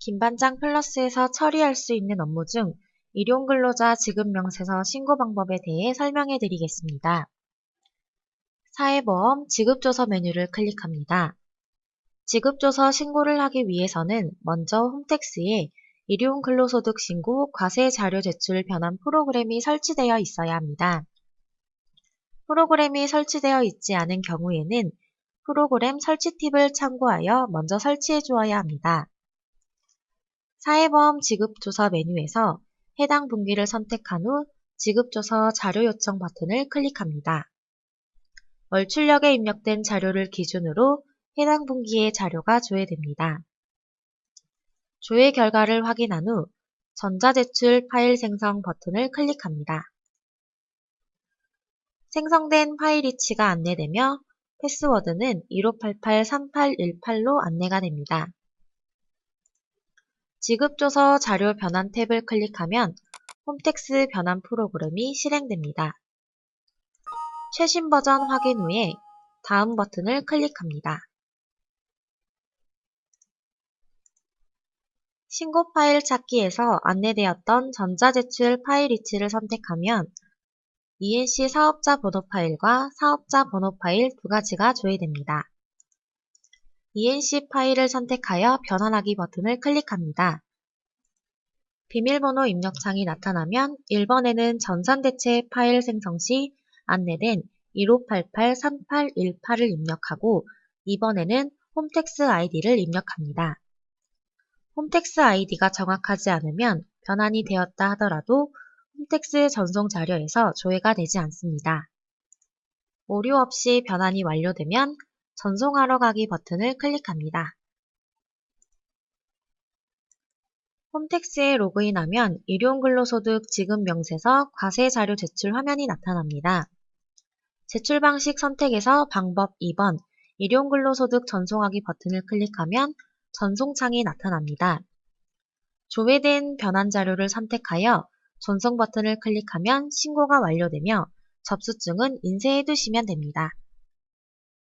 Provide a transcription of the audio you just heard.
김반장 플러스에서 처리할 수 있는 업무 중 일용근로자 지급명세서 신고 방법에 대해 설명해 드리겠습니다. 사회보험 지급조서 메뉴를 클릭합니다. 지급조서 신고를 하기 위해서는 먼저 홈택스에 일용근로소득 신고 과세 자료 제출 변환 프로그램이 설치되어 있어야 합니다. 프로그램이 설치되어 있지 않은 경우에는 프로그램 설치 팁을 참고하여 먼저 설치해 주어야 합니다. 사회보험 지급조서 메뉴에서 해당 분기를 선택한 후 지급조서 자료 요청 버튼을 클릭합니다. 월출력에 입력된 자료를 기준으로 해당 분기의 자료가 조회됩니다. 조회 결과를 확인한 후 전자제출 파일 생성 버튼을 클릭합니다. 생성된 파일 위치가 안내되며 패스워드는 1588-3818로 안내가 됩니다. 지급조서 자료 변환 탭을 클릭하면 홈택스 변환 프로그램이 실행됩니다. 최신 버전 확인 후에 다음 버튼을 클릭합니다. 신고 파일 찾기에서 안내되었던 전자제출 파일 위치를 선택하면 ENC 사업자 번호 파일과 사업자 번호 파일 두 가지가 조회됩니다. ENC 파일을 선택하여 변환하기 버튼을 클릭합니다. 비밀번호 입력창이 나타나면 1번에는 전산대체 파일 생성 시 안내된 1588-3818을 입력하고 2번에는 홈택스 아이디를 입력합니다. 홈택스 아이디가 정확하지 않으면 변환이 되었다 하더라도 홈택스 전송 자료에서 조회가 되지 않습니다. 오류 없이 변환이 완료되면 전송하러 가기 버튼을 클릭합니다. 홈택스에 로그인하면 일용근로소득 지급 명세서 과세 자료 제출 화면이 나타납니다. 제출 방식 선택에서 방법 2번 일용근로소득 전송하기 버튼을 클릭하면 전송창이 나타납니다. 조회된 변환 자료를 선택하여 전송 버튼을 클릭하면 신고가 완료되며 접수증은 인쇄해 두시면 됩니다.